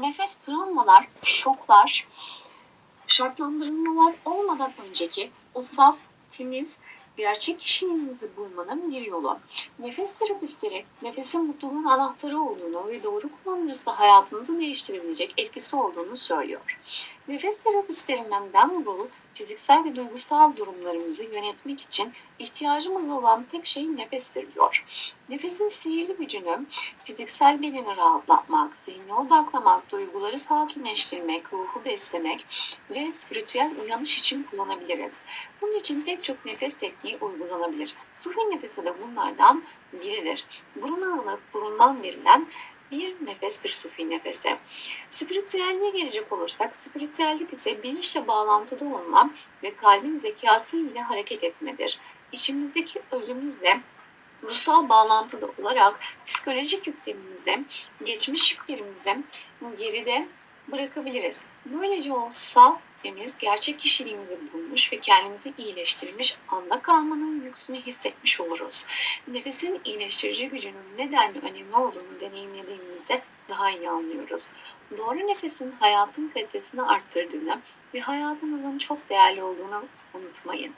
Nefes travmalar, şoklar, şartlandırılmalar olmadan önceki o saf, temiz, gerçek kişiliğinizi bulmanın bir yolu. Nefes terapistleri nefesin mutluluğun anahtarı olduğunu ve doğru kullanılırsa hayatınızı değiştirebilecek etkisi olduğunu söylüyor. Nefes terapistlerinden Dan Rule, fiziksel ve duygusal durumlarımızı yönetmek için ihtiyacımız olan tek şey nefestir diyor. Nefesin sihirli gücünü fiziksel bedeni rahatlatmak, zihni odaklamak, duyguları sakinleştirmek, ruhu beslemek ve spiritüel uyanış için kullanabiliriz. Bunun için pek çok nefes tekniği uygulanabilir. Sufi nefesi de bunlardan biridir. Burun alınıp burundan verilen bir nefestir sufi nefesi. Spiritüelliğe gelecek olursak, spiritüellik ise bilinçle bağlantıda olma ve kalbin zekası ile hareket etmedir. İçimizdeki özümüzle ruhsal bağlantıda olarak psikolojik yüklerimizi, geçmiş yüklerimizi geride bırakabiliriz. Böylece o saf, temiz, gerçek kişiliğimizi bulmuş ve kendimizi iyileştirmiş, anda kalmanın lüksünü hissetmiş oluruz. Nefesin iyileştirici gücünün nedenli önemli olduğunu deneyimlediğimizde daha iyi anlıyoruz. Doğru nefesin hayatın kalitesini arttırdığını ve hayatınızın çok değerli olduğunu unutmayın.